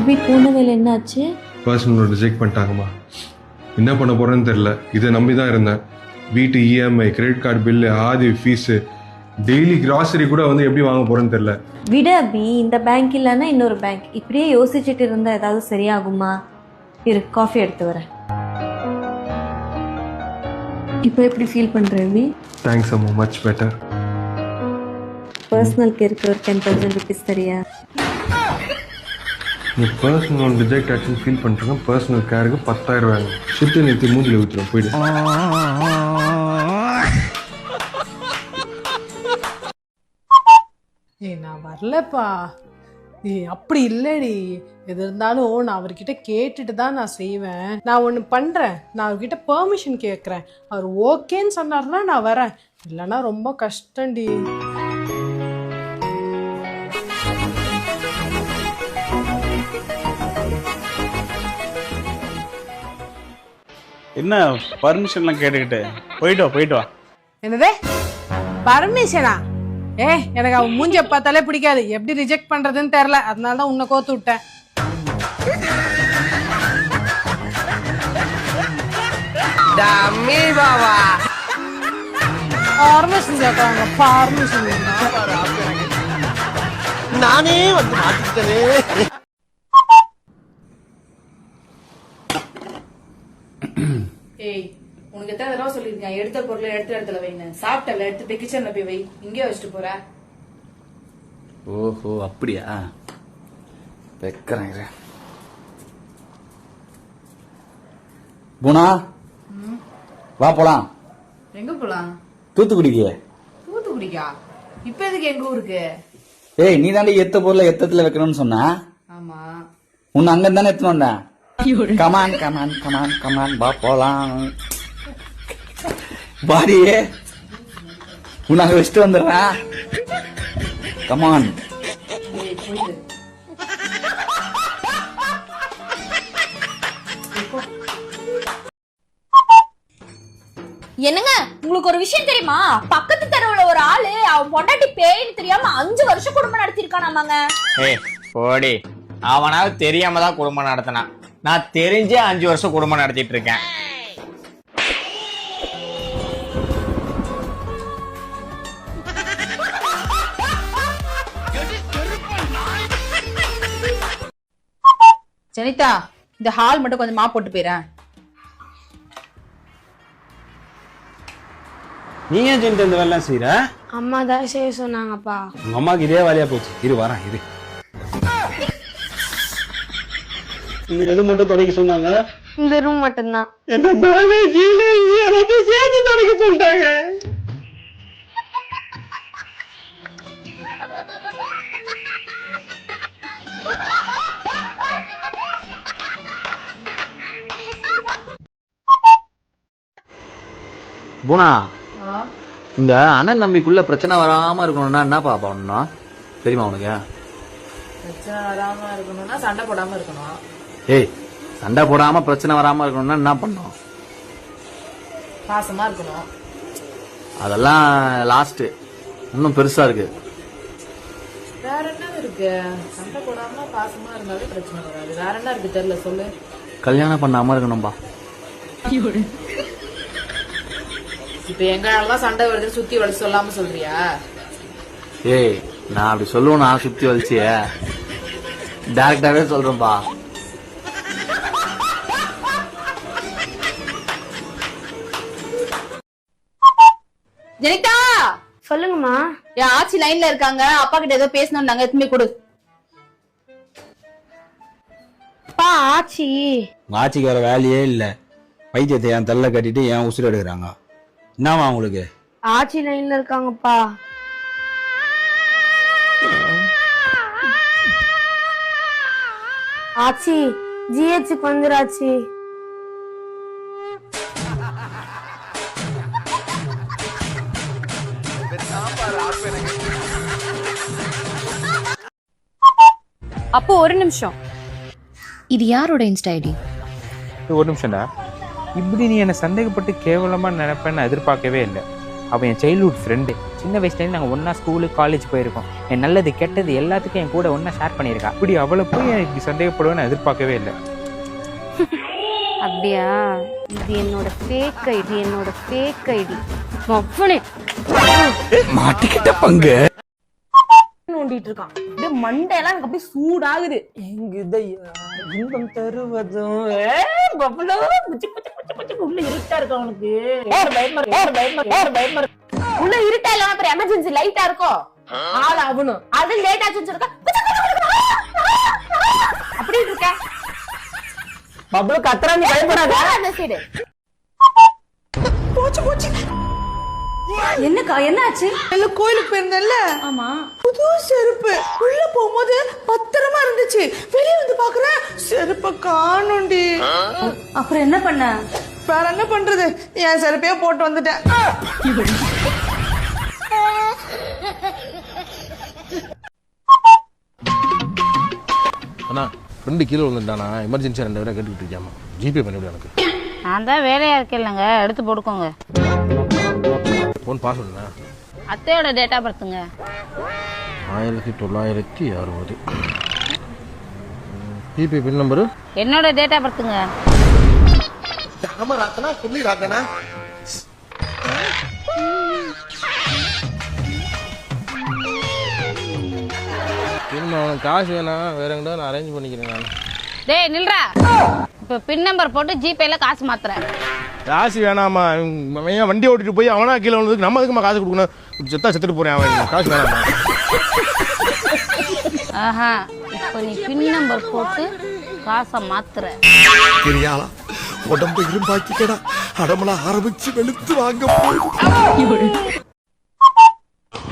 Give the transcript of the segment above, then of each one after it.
அபி போன வேலை என்னாச்சு பர்சனல் ரிஜெக்ட் பண்ணிட்டாங்கம்மா. என்ன பண்ண போறேன்னு தெரியல. இதை நம்பி தான் இருந்தேன். வீட்டு EMI credit card bill Aadhi fees daily grocery கூட வந்து எப்படி வாங்க போறேன்னு தெரியல. விட அபி இந்த பேங்க் இல்லைன்னா இன்னொரு பேங்க் இப்படியே யோசிச்சுட்டு இருந்தா ஏதாவது சரியாகுமா? இரு காஃபி எடுத்து வரேன். இப்போ எப்படி ஃபீல் பண்ற அபி? தேங்க்ஸ் அம்மா மச் பெட்டர் பர்சனல் கேருக்கு ஒரு டென் தௌசண்ட் ருபீஸ் சரியா நீ பர்சனல் ரிஜெக்ட் ஆச்சுன்னு ஃபீல் பண்ணுறோம் பர்சனல் கேருக்கு பத்தாயிரம் ரூபாய் சுற்றி நிறுத்தி மூஞ்சில் ஊற்றுறோம் போயிடு. ஏய் நான் வரலப்பா. ஏய் அப்படி இல்லடி. எது இருந்தாலும் நான் அவர்கிட்ட கேட்டுட்டு தான் நான் செய்வேன். நான் ஒன்று பண்ணுறேன் நான் அவர்கிட்ட பெர்மிஷன் கேட்குறேன் அவர் ஓகேன்னு சொன்னார்னா நான் வரேன். இல்லைன்னா ரொம்ப கஷ்டம்டி. என்ன பர்மிஷன்லாம் கேட்டுக்கிட்டு? போயிட்டு வா போயிட்டு வா. என்னதே? பர்மிஷனா ஏ எனக்கு அவன் மூஞ்ச பார்த்தாலே பிடிக்காது. எப்படி ரிஜெக்ட் பண்ணுறதுன்னு தெரில அதனால தான் உன்னை கோத்து விட்டேன். பர்மிஷன் கேட்குறாங்க பர்மிஷன் நானே வந்து மாட்டிக்கிட்டனே ஏய் உனக்கு எத்தனை தடவை சொல்லியிருக்கேன் எடுத்த பொருளை எடுத்த இடத்துல வைங்க சாப்பிட்டல எடுத்து போய் கிச்சன்ல போய் வை. இங்கே வச்சுட்டு போற. ஓஹோ அப்படியா? வைக்கிறேன். குணா வா போலாம். எங்க போலாம்? தூத்துக்குடிக்கு. தூத்துக்குடிக்கா? இப்ப எதுக்கு எங்க ஊருக்கு? ஏய் நீ தாண்டி எத்த பொருளை எத்தத்துல வைக்கணும்னு சொன்ன? ஆமா. உன்னை அங்க தானே எத்தணும் வந்தேன் கமான் கமான் கமான் கமான் வா போலாம். பாடியே உன்னை அங்க வச்சுட்டு வந்துடுறேன் கமான் என்னங்க உங்களுக்கு ஒரு விஷயம் தெரியுமா? பக்கத்து தெருவுல ஒரு ஆளு அவன் பொண்டாட்டி பேய்னு தெரியாம அஞ்சு வருஷம் குடும்பம் நடத்திருக்கானாமாங்க ஏய் போடி. அவனாவது தெரியாம தான் குடும்பம் நடத்தினான். நான் தெரிஞ்சே அஞ்சு வருஷம் குடும்பம் நடத்திட்டு இருக்கேன். ஜனிதா இந்த ஹால் மட்டும் கொஞ்சம் மாப் போட்டு போயிறேன் நீ ஏன் ஜெனிட்டு இந்த வேலைலாம் செய்யற அம்மா தான் செய்ய சொன்னாங்கப்பா. உங்க அம்மாக்கு இதே வேலையா போச்சு. இரு வரேன் இரு. எது மட்டும் துடைக்க சொன்னாங்க? இந்த ரூம் மட்டும்தான். என்ன சேர்த்து தொடக்க சொல்லிட்டாங்க. குணா இந்த அண்ணன் தம்பிக்குள்ள பிரச்சனை வராம இருக்கணும்னா என்னப்பா பண்ணணும் தெரியுமா உனக்கு? பிரச்சனை வராம இருக்கணும்னா சண்டை போடாம இருக்கணும்? ஏய் சண்டை போடாம பிரச்சனை வராம இருக்கணும்னா என்ன பண்ணும்? பாசமா இருக்கணும். அதெல்லாம் லாஸ்ட் இன்னும் பெருசா இருக்கு. வேற என்ன இருக்கு? சண்டை போடாம பாசமா இருந்தாலே பிரச்சனை வராது. வேற என்ன இருக்கு தெரியல சொல்லு. கல்யாணம் பண்ணாம இருக்கணும்பா. இப்ப எங்கனாலதான் சண்டை வருதுன்னு சுத்தி வளர்ச்சி சொல்லாம சொல்றியா? ஏய் நான் அப்படி சொல்லுவேன் நான் சுத்தி வலிச்சிய டேரக்டாவே சொல்றேன்பா. ஜெனிதா! சொல்லுங்கம்மா. என் ஆச்சி லைன்ல இருக்காங்க. அப்பா கிட்ட ஏதோ பேசணும் நாங்க எதுவுமே கொடு. அப்பா ஆச்சி. உங்க ஆட்சிக்கு வர வேலையே இல்ல. வைத்தியத்தை என் தள்ள கட்டிட்டு ஏன் உசுறு எடுக்கிறாங்க. என்னவா உங்களுக்கு? ஆச்சி லைன்ல இருக்காங்கப்பா. ஆச்சி ஜிஹெச்சுக்கு வந்துராச்சி. அப்போ ஒரு நிமிஷம். இது யாரோட இன்ஸ்டா ஐடி? ஒரு நிமிஷம்டா. இப்படி நீ என்னை சந்தேகப்பட்டு கேவலமா நினைப்பேன்னு நான் எதிர்பார்க்கவே இல்லை. அவன் என் சைல்ட்ஹுட் ஃப்ரெண்டு சின்ன வயசுலேருந்து நாங்கள் ஒன்றா ஸ்கூலு காலேஜ் போயிருக்கோம். என் நல்லது கெட்டது எல்லாத்துக்கும் என் கூட ஒன்றா ஷேர் பண்ணியிருக்கா. அப்படி அவளை போய் எனக்கு இப்படி சந்தேகப்படுவேன்னு எதிர்பார்க்கவே இல்லை. அப்படியா? இது என்னோட ஃபேக் ஐடி என்னோட ஃபேக் ஐடி மொப்பனே மாட்டிக்கிட்ட பங்கு. நோண்டிட்டு இருக்கான் அப்படியே மண்டையெல்லாம் எனக்கு அப்படியே சூடாகுது. எங்குதையா இன்பம் தருவதும் புச்சு, புச்சு, புச்சு, புச்சு, உள்ள இருட்டா இருக்கு அவனுக்கு. உள்ள இருட்டா இல்லாம அப்புறம் எமர்ஜென்சி லைட்டா இருக்கும் ஆள் அவனும் அது லேட் ஆச்சுன்னு சொல்லிருக்க அப்படி இருக்க. பப்ளு கத்துறா நீ பயப்படாத. அந்த சைடு என்னக்கா என்ன ஆச்சு கோயிலுக்கு போயிருந்தேன்ல? ஆமா. புது செருப்பு. உள்ள போகும்போது பத்திரமா இருந்துச்சு. வெளியே வந்து பாக்குறேன் செருப்பை காணும்டி. அப்புறம் என்ன பண்ண? வேற என்ன பண்றது? என் செருப்பையே போட்டு வந்துட்டேன். அண்ணா ரெண்டு கீழே விழுந்துட்டானா எமர்ஜென்சி ரெண்டு பேரை கேட்டுக்கிட்டு இருக்காமா ஜிபே பண்ணிவிடு எனக்கு. நான் தான் வேலையா இருக்கேன்லங்க. எடுத்து போட்டுக்கோங்க. ஃபோன் பாஸ்வேர்டுண்ணா அத்தையோட டேட்டா பர்த்துங்க ஆயிரத்தி தொள்ளாயிரத்தி அறுபது. ஜிபே பின் நம்பரு என்னோட டேட்டா பர்த்துங்க சொல்லி ராத்தனா. திரும்ப அவனுக்கு காசு வேணாம் வேற எங்கிட்ட நான் அரேஞ்ச் பண்ணிக்கிறேன் நான். டேய் நில்றா. இப்ப பின் நம்பர் போட்டு ஜிபேல காசு மாத்துறேன் காசு வேணாமா? ஏன் வண்டி ஓட்டிட்டு போய் அவனா கீழே விழுந்ததுக்கு நம்ம எதுக்குமா காசு கொடுக்கணும்? செத்தா செத்துட்டு போறேன் அவன். காசு வேணாமா? ஆஹா இப்போ நீ பின் நம்பர் போட்டு காசை மாத்துற. தெரியாளா உடம்பு இரும்பாக்கிக்கடா. அடமலா ஆரம்பிச்சு வெளுத்து வாங்க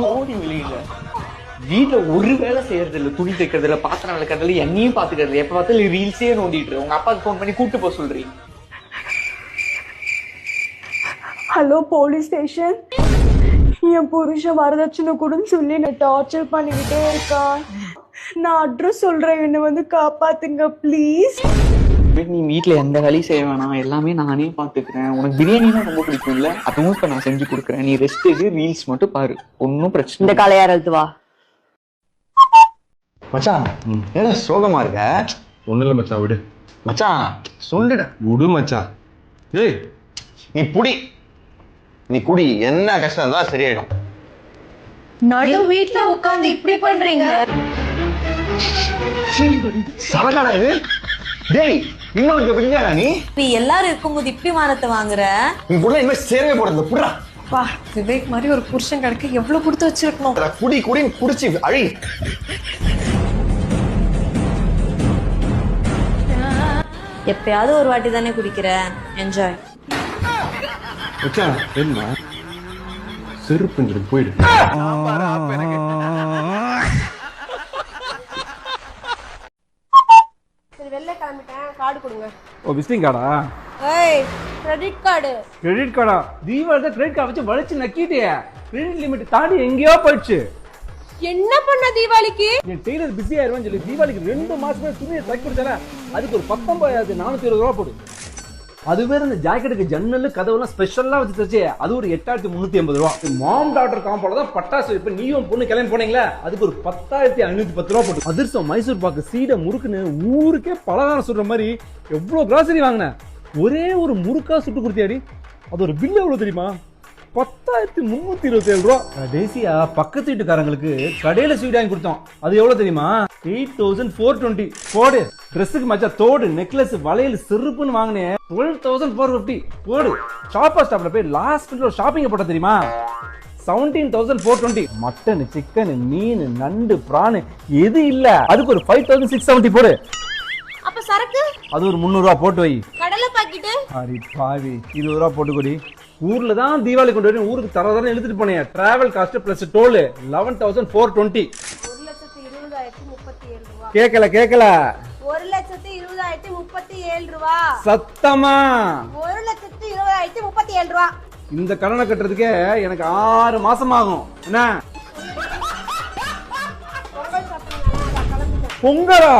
ஓடி வெளியில. வீட்டுல ஒரு வேலை செய்யறது இல்ல துணி தைக்கிறது இல்ல பாத்திரம் விளக்கறது இல்ல என்னையும் பாத்துக்கிறது எப்ப பார்த்தாலும் ரீல்ஸே நோண்டிட்டு. உங்க அப்பாவுக்கு ஃபோன் பண்ணி கூட்டு போக சொல்றீங்க. ஹலோ போலீஸ் ஸ்டேஷன் என் புருஷன் வரதட்சணை கொடுன்னு சொல்லி நான் டார்ச்சர் பண்ணிக்கிட்டே இருக்கான். நான் அட்ரஸ் சொல்றேன். என்னை வந்து காப்பாத்துங்க ப்ளீஸ் நீ வீட்ல எந்த வேலையும் செய்ய வேணாம். எல்லாமே நானே பாத்துக்கிறேன் உனக்கு பிரியாணினா ரொம்ப பிடிக்கும்ல? அதுவும் இப்ப நான் செஞ்சு கொடுக்குறேன். நீ ரெஸ்ட் எடு ரீல்ஸ் மட்டும் பாரு. ஒன்னும் பிரச்சனை இந்த காலையார் எழுத்து வா மச்சான் என்ன சோகமா இருக்க? ஒன்றும் இல்லை மச்சான் விடு. மச்சான் சொல்லுடா. விடு மச்சான். ஏய் நீ புடி. நீ குடி. என்ன கஷ்டம்? இருந்தாலும் சரியாயிடும். நடு வீட்ல உட்கார்ந்து இப்படி பண்றீங்க? சரகாடா இது? டேய் இன்னொரு பிடிக்காடா நீ? நீ எல்லாரும் இருக்கும்போது இப்படி மானத்தை வாங்குற? நீ புள்ள இனிமே சேரவே போறது புடுறா. பா விவேக் மாதிரி ஒரு புருஷன் கிடைக்க. எவ்வளவு கொடுத்து வச்சிருக்கணும்? குடி குடி குடிச்சு அழி. எப்பயாவது ஒரு வாட்டி தானே குடிக்கிற? என்ஜாய் மச்சான் என்ன? செருப்புங்கிறது போயிடு சரி வெளில கிளம்பிட்டேன். கார்டு கொடுங்க. ஓ விசிட்டிங் கார்டா? ஏய் கிரெடிட் கார்டு. கிரெடிட் கார்டா? தீபாவளி கிரெடிட் கார்டு வச்சு வளைச்சு நக்கிட்டியே கிரெடிட் லிமிட் தாண்டி எங்கேயோ போயிடுச்சு. என்ன பண்ண தீபாவளிக்கு? என் டெய்லர் பிஸி ஆயிருவேன்னு சொல்லி தீபாவளிக்கு ரெண்டு மாசமே துணியை தைக்க கொடுத்தால அதுக்கு ஒரு பத்தொன்பதாயிரத்தி நானூத்தி இருபது ரூபா போடு. அது வேற இந்த ஜாக்கெட்டுக்கு ஜன்னல் கதவுலாம் ஸ்பெஷலா வச்சு தச்சு அது ஒரு எட்டாயிரத்தி முந்நூத்தி ஐம்பது ரூபா. மாம் டாக்டர் காம்போல தான் பட்டாசு. இப்ப நீயும் பொண்ணு கிளம்பி போனீங்களா? அதுக்கு ஒரு பத்தாயிரத்தி ஐநூத்தி பத்து ரூபா போட்டு. அதிர்ஷ்டம் மைசூர் பாக்கு சீடை முறுக்குன்னு ஊருக்கே பலகாரம் சுடுற மாதிரி எவ்வளவு கிராசரி வாங்கினேன் ஒரே ஒரு முறுக்கா சுட்டு கொடுத்தியாடி. அது ஒரு பில் எவ்வளவு தெரியுமா? பத்தாயிரத்தி முந்நூத்தி இருபத்தி ஏழு ரூபா டேசியா பக்கத்து வீட்டுக்காரங்களுக்கு கடையில ஸ்வீட் வாங்கி கொடுத்தோம். அது எவ்வளவு தெரியுமா? எயிட் தௌசண்ட் ஃபோர் டுவெண்ட்டி போடு. ட்ரெஸ்ஸுக்கு மச்சா தோடு நெக்லஸ் வளையல் செருப்புன்னு வாங்கினேன். டுவெல் தௌசண்ட் ஃபோர் ஃபிஃப்டி போடு. ஷாப்பர் ஸ்டாப்ல போய் லாஸ்ட் ஒரு ஷாப்பிங் போட்ட தெரியுமா? Seventeen thousand four twenty mutton chicken மீன் நண்டு பிரான் எது இல்ல. அதுக்கு ஒரு ஃபைவ் தௌசண்ட் சிக்ஸ் செவன்ட்டி போடு. அப்ப சரக்கு? அது ஒரு முந்நூறுரூவா போட்டு வை. கடலை பாக்கிட்டு? அடி பாவி. இருபது ரூபா போட்டுக்கொடி. ஊர்ல தான் தீபாவளி கொண்டு வரேன் ஊருக்கு தரதானே எடுத்துட்டு போனேன். Travel cost plus toll eleven thousand four twenty கேட்கல கேட்கல ஒரு லட்சத்தி இருபதாயிரத்தி முப்பத்தி ஏழு ரூபா. சத்தமா? ஒரு லட்சத்தி இருபதாயிரத்தி முப்பத்தி ஏழு ரூபா. இந்த கடனை கட்டுறதுக்கே எனக்கு ஆறு மாசம் ஆகும் என்ன பொங்கலா?